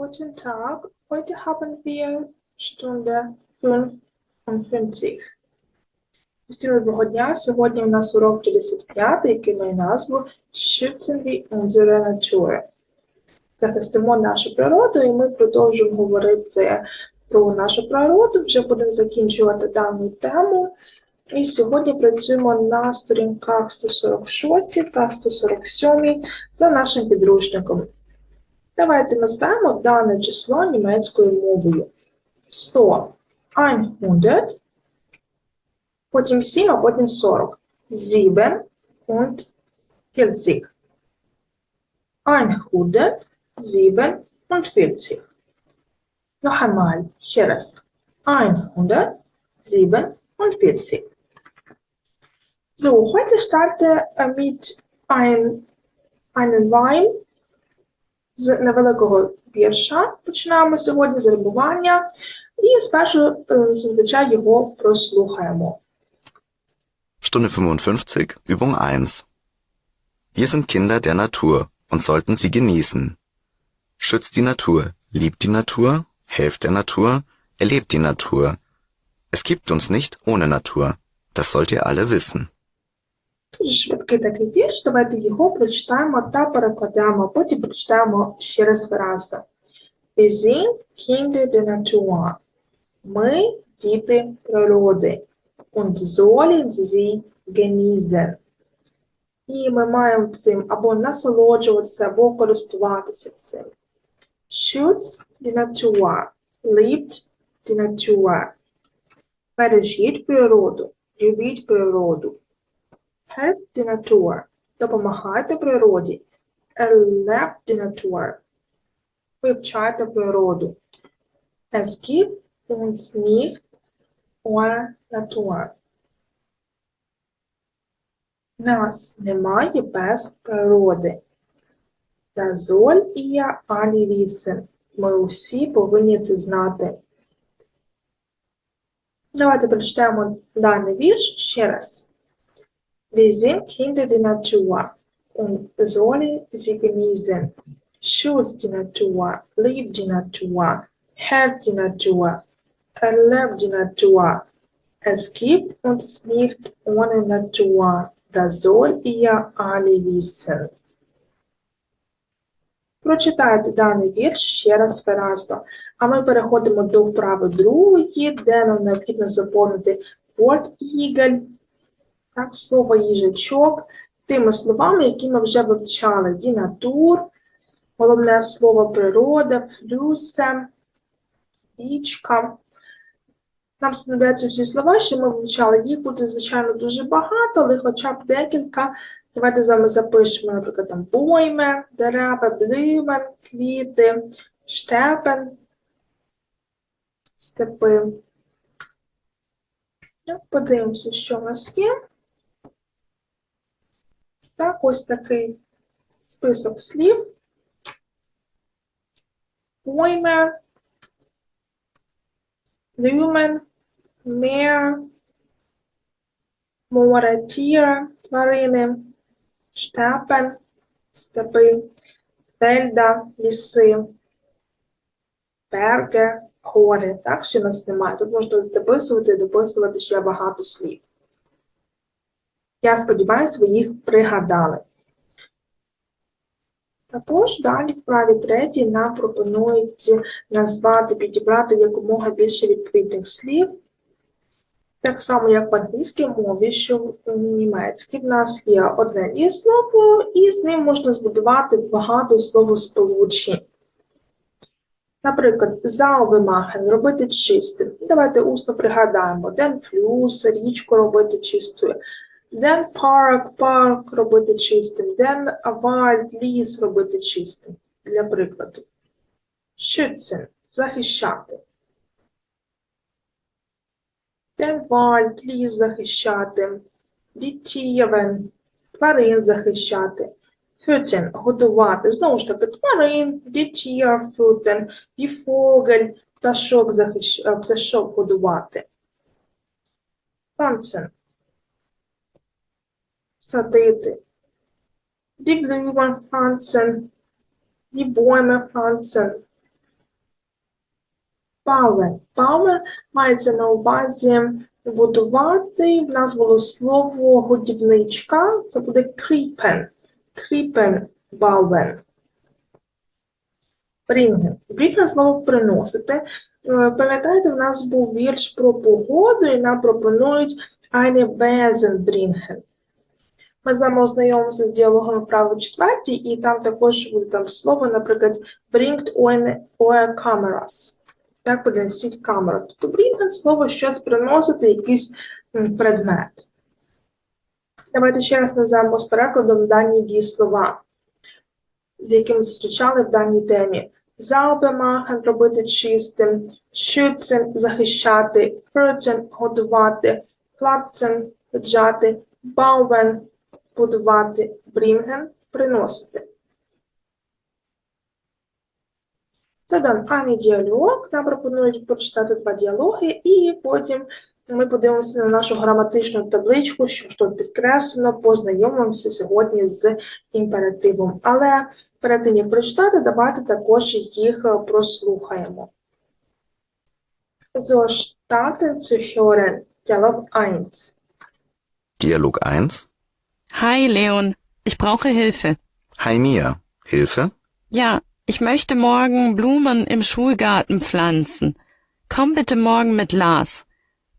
Guten Tag, heute haben wir Stunde 55. Всім доброго дня. Сьогодні у нас урок 55, який має назву Schützen wir unsere. Захистимо нашу природу, і ми продовжуємо говорити про нашу природу. Вже будемо закінчувати дану тему. І сьогодні працюємо на сторінках 146 та 147 за нашим підручником. Давайте назвемо дане число німецькою мовою. 100, 100, потім 7, а потім 40. 7 und 40. 100, 7 und 40. Noch einmal, ще раз. 100, 7 und 40. So, heute starte äh, mit ein, einem Wein з невеликого вірша. Починаємо сьогодні з рибування і спершу е, зазвичай його прослухаємо. Stunde 55, Übung 1. Wir sind Kinder der Natur und sollten sie genießen. Schützt die Natur, liebt die Natur, helft der Natur, erlebt die Natur. Es gibt uns nicht ohne Natur. Das sollt ihr alle wissen. Дуже швидкий такий вірш. Давайте його прочитаємо та перекладемо, потім прочитаємо ще раз виразно. Sind Kinder der Natur. Ми діти природи. Und sollen sie genießen. І ми маємо цим або насолоджуватися, або користуватися цим. Schütz die Natur. Liebt die Natur. Бережіть природу. Любіть природу. Help die Natur. Допомагайте природі. Erlebt die Natur. Вивчайте природу. Es gibt uns nicht ohne Natur. Нас немає без природи. Da soll ihr alle wissen. Ми усі повинні це знати. Давайте прочитаємо даний вірш ще раз. Wir sind Kinder der Natur und sollen sie genießen. Schutz die Natur, lieb die Natur, help die Natur, erleb die Natur. Es gibt uns nicht ohne Natur, das soll ihr alle wissen. Прочитайте даний вірш ще раз виразно. А ми переходимо до вправи другої, де нам необхідно заповнити Wort Eagle, так, слово їжачок, тими словами, які ми вже вивчали. Дінатур, головне слово природа, флюсе, річка. Нам знадобляться всі слова, що ми вивчали. Їх буде, звичайно, дуже багато, але хоча б декілька. Давайте з вами запишемо, наприклад, там бойме, дерева, блюмен, квіти, штепен, степи. Ну, Подивимося, що в нас є. Так, ось такий список слів. Пойме, люмен, мер, море, тіра, тварини, штепен, степи, фельда, ліси, берге, гори. Так, що нас немає. Тут можна дописувати і дописувати ще багато слів. Я сподіваюся, ви їх пригадали. Також далі в праві третій нам пропонують назвати, підібрати якомога більше відповідних слів. Так само, як в англійській мові, що в німецькій, в нас є одне дієслово, і з ним можна збудувати багато словосполучень. Наприклад, заувимахен робити чистим. Давайте усно пригадаємо, ден флюс, річку робити чистою. Ден парк, парк робити чистим, ден вальд, ліс робити чистим. Для прикладу. Schützen – захищати. Ден вальд, ліс захищати. Дітєвен – тварин захищати. Hütten – годувати. Знову ж таки, тварин, дітєр, фютен, діфогель, пташок, захищ... пташок годувати. Панцен – садити. Die Blumen pflanzen, die Bäume pflanzen, Bauen. Bauen мається на увазі будувати. В нас було слово годівничка. Це буде кріпен. Кріпен bauen. Bringen. Bringen слово приносити. Е, Пам'ятаєте, в нас був вірш про погоду, і нам пропонують eine Besen bringen. Ми з вами ознайомимося з діалогом вправо четвертій, і там також буде там слово, наприклад, bringt eure eure cameras. Так, принесіть камеру. Тобто bringen слово щось приносити, якийсь предмет. Давайте ще раз назвемо з перекладом дані дієслова, з якими зустрічали в даній темі. Machen – робити чистим, schützen – захищати, fördern – годувати, platzen – саджати, bauen – будувати, bringen – приносити. Це даний діалог. Нам пропонують прочитати два діалоги, і потім ми подивимося на нашу граматичну табличку, що тут підкреслено, познайомимося сьогодні з імперативом. Але перед тим, як прочитати, давайте також їх прослухаємо. So, starten zu hören. Dialog 1. Dialog 1. Hi, Leon. Ich brauche Hilfe. Hi Mia. Hilfe? Ja, ich möchte morgen Blumen im Schulgarten pflanzen. Komm bitte morgen mit Lars.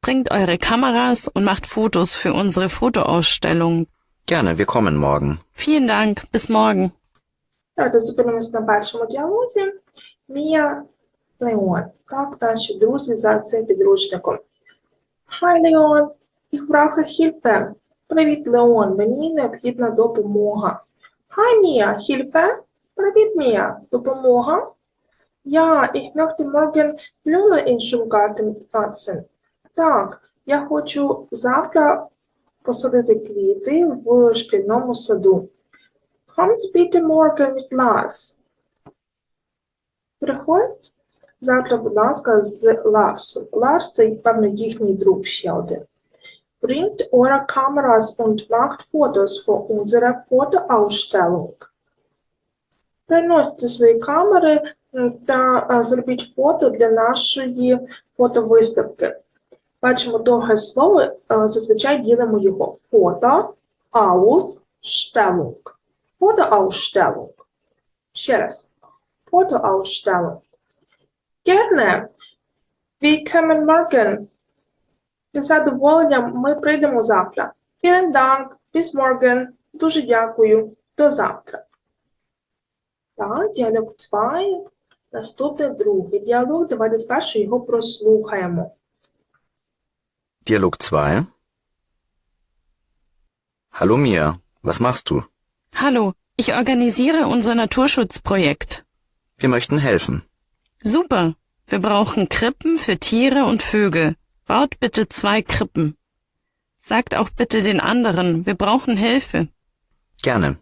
Bringt eure Kameras und macht Fotos für unsere Fotoausstellung. Gerne, wir kommen morgen. Vielen Dank. Bis morgen. Давайте зупинимося на першому діалозі. Мія Леон. Так, наші друзі за цим підручником. Хай, Леон. Ich brauche Hilfe. Привіт, Леон. Мені необхідна допомога. Хай, Мія. Hilfe. Привіт, Мія. Допомога. Ja, ich möchte morgen Blumen in Schulgarten. Так, я хочу завтра посадити квіти в шкільному саду. Kommt bitte morgen mit Lars. Приходь завтра, будь ласка, з Ларсом. Ларс це, певно, їхній друг ще один. Bringt eure Kameras und macht Fotos für unsere Fotoausstellung. Приносите свої камери та е, зробіть фото для нашої фотовиставки. Бачимо довге слово, е, зазвичай ділимо його. Фото, Ausstellung. Fotoausstellung. Ще раз. Fotoausstellung. Gerne. Wir kommen morgen. З задоволенням ми прийдемо завтра. Vielen Dank. Bis morgen. Дуже дякую. До завтра. Так, діалог 2. Наступний другий діалог. Давайте спершу його прослухаємо. Dialog 2. Hallo Mia, was machst du? Hallo. Ich organisiere unser Naturschutzprojekt. Wir möchten helfen. Super. Wir brauchen Krippen für Tiere und Vögel. Baut bitte zwei Krippen. Sagt auch bitte den anderen, wir brauchen Hilfe. Gerne.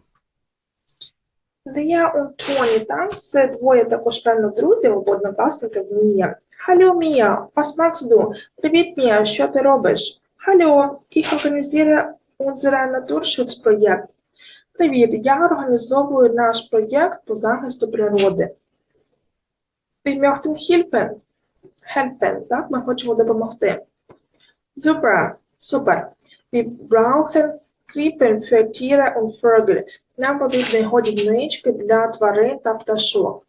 Лія und Тоні, так? Це двоє також, певно, друзів або однокласників Мія. Халло, Мія, was machst du? Привіт, Мія, що ти робиш? Халло, ich organisiere unser Naturschutzprojekt. Привіт, я організовую наш проєкт по захисту природи. Wir möchten helfen. Так? Ми хочемо допомогти. Super, супер. Wir brauchen Krippen für Tiere und Vögel. Нам потрібні годівнички для тварин та пташок.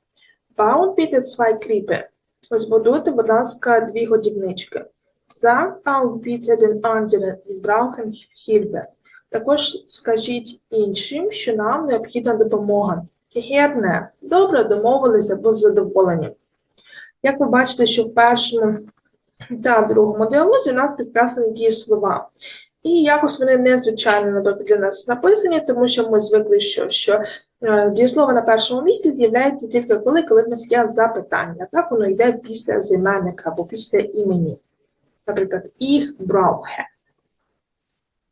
Bauen bitte zwei Krippen. Збудуйте, будь ласка, дві годівнички. Sag auch bitte den anderen, wir brauchen Hilfe. Також скажіть іншим, що нам необхідна допомога. Герне. Добре, домовилися, бо з задоволенням. Як ви бачите, що в першому та другому діалозі у нас підкреслені дієслова. І якось вони незвичайно для нас написані, тому що ми звикли, що, що е, дієслово на першому місці з'являється тільки коли, коли в нас є запитання. Так воно йде після займенника або після імені. Наприклад, ich brauche.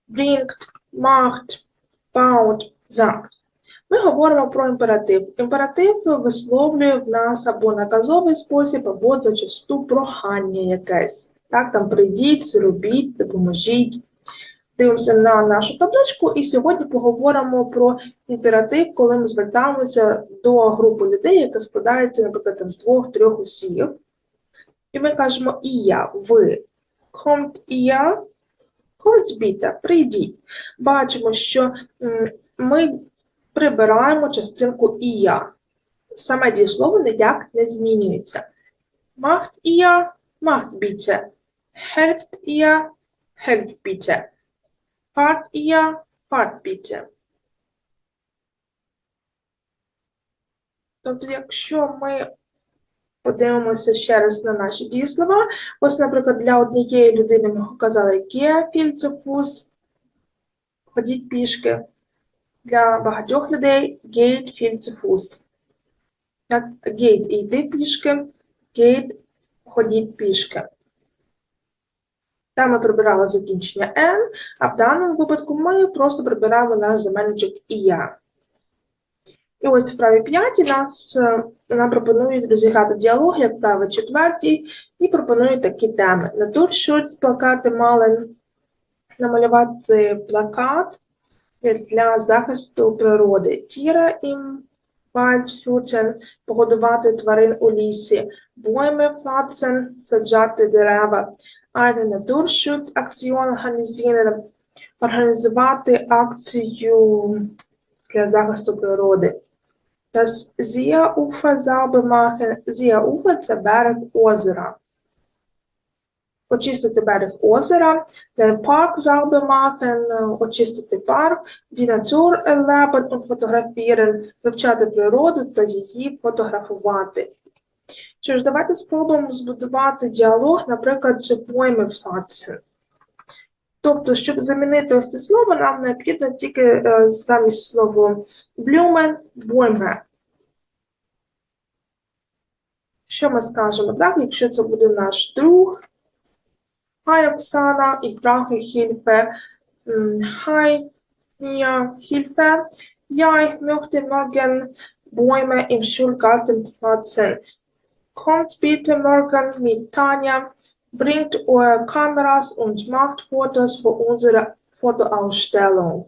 Bringt, macht, baut, sagt. Ми говоримо про імператив. Імператив висловлює в нас або наказовий спосіб, або зачасту прохання якесь. Так, там прийдіть, зробіть, допоможіть. Дивимося на нашу табличку, і сьогодні поговоримо про імператив, коли ми звертаємося до групи людей, яка складається, наприклад, там, з двох-трьох осіб. І ми кажемо і я, ви. Kommt ihr? Kommt bitte, прийдіть. Бачимо, що ми прибираємо частинку і я. Саме дієслово ніяк не змінюється. Macht ihr? Macht bitte. Helft ihr? Helft bitte. Fahrt ihr? Fahrt bitte. Тобто, якщо ми подивимося ще раз на наші дієслова, ось, наприклад, для однієї людини ми казали «Gehe viel zu Fuß», ходіть пішки. Для багатьох людей «Geht viel zu Fuß». Так, «Geht» – йди пішки, «Geht» – ходіть пішки. Там ми прибирали закінчення «n», а в даному випадку ми просто прибираємо наш заменничок «і я». І ось в праві 5 нас е, нам пропонують розіграти діалог, як праві четвертій, і пропонують такі теми. Натуршульц, плакати Мален, намалювати плакат для захисту природи. Тіра ім Waldhüten, погодувати тварин у лісі. Bäume pflanzen, саджати дерева. Eine Naturschutzaktion organisieren, організувати акцію для захисту природи. Das Seeufer sauber machen. Seeufer – це берег озера. Очистити берег озера. Den Park sauber machen. Очистити парк. Die Natur erleben. Вивчати природу та її фотографувати. Що ж, давайте спробуємо збудувати діалог, наприклад, чи пойми пфлацен. Тобто, щоб замінити ось це слово, нам необхідно тільки е, замість слова блюмен, бойме. Що ми скажемо, так, якщо це буде наш друг, Hi, Оксана, ich brauche Hilfe. М, Hi, mir Hilfe. Ja, ich möchte morgen Bäume im Schulgarten pflanzen. Kommt bitte morgen mit Tanja, bringt eure Kameras und macht Fotos für unsere Fotoausstellung.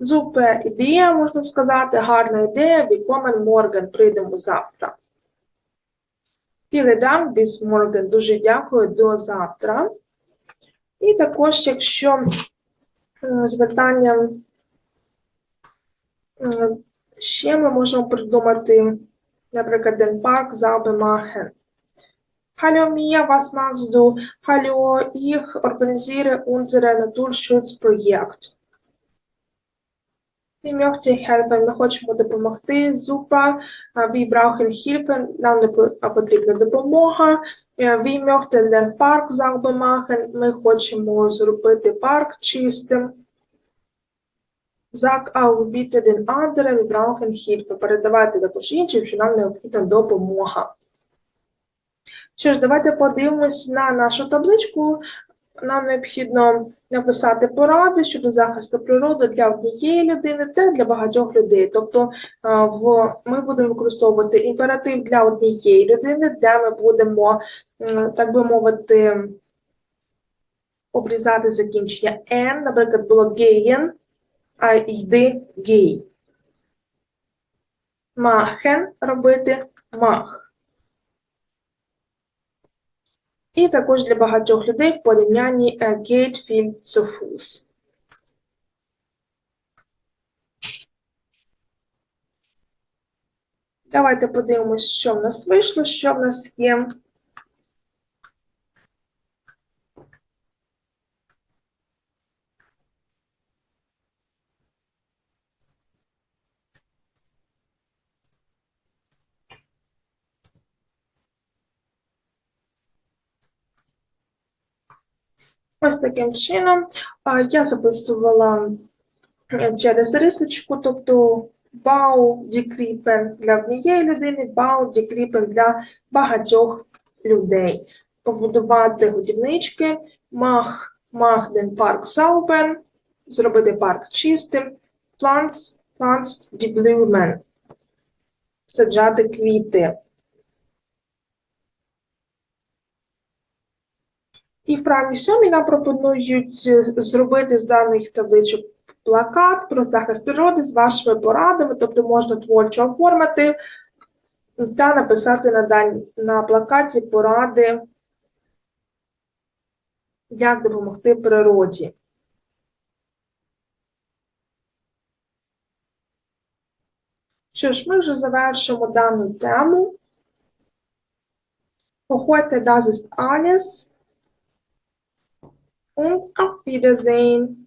Супер ідея, можна сказати, гарна ідея. Willkommen morgen. Прийдемо завтра. Дуже дякую, до завтра. І також, якщо е, з питанням е, ще ми можемо придумати, наприклад, Den Park sauber machen. Hallo Mia, was machst du? Hallo, ich organisiere unser Naturschutzprojekt. Wir möchten helfen, ми хочемо допомогти. Super, wir brauchen Hilfe, нам потрібна допомога. Wir möchten den Park sauber ми хочемо зробити парк чистим. Sag auch bitte den anderen, wir brauchen Hilfe. Також іншим, що нам необхідна допомога. Що ж, давайте подивимось на нашу табличку. Нам необхідно написати поради щодо захисту природи для однієї людини та для багатьох людей. Тобто в, ми будемо використовувати імператив для однієї людини, де ми будемо, так би мовити, обрізати закінчення «n», наприклад, було «геєн», а йди «гей». «Махен» – робити «мах». І також для багатьох людей в порівнянні Gatefield «geht viel zu Fuß». Давайте подивимось, що в нас вийшло, що в нас є. Ось таким чином я записувала е, через рисочку, тобто бау дікріпен для однієї людини, бау дікріпен для багатьох людей. Побудувати годівнички, мах, мах den парк sauber, зробити парк чистим, plants, plants die саджати квіти. І в правій нам пропонують зробити з даних табличок плакат про захист природи з вашими порадами, тобто можна творчо оформити та написати на, дан- на плакаті поради, як допомогти природі. Що ж, ми вже завершимо дану тему. Das ist alles und auf Wiedersehen.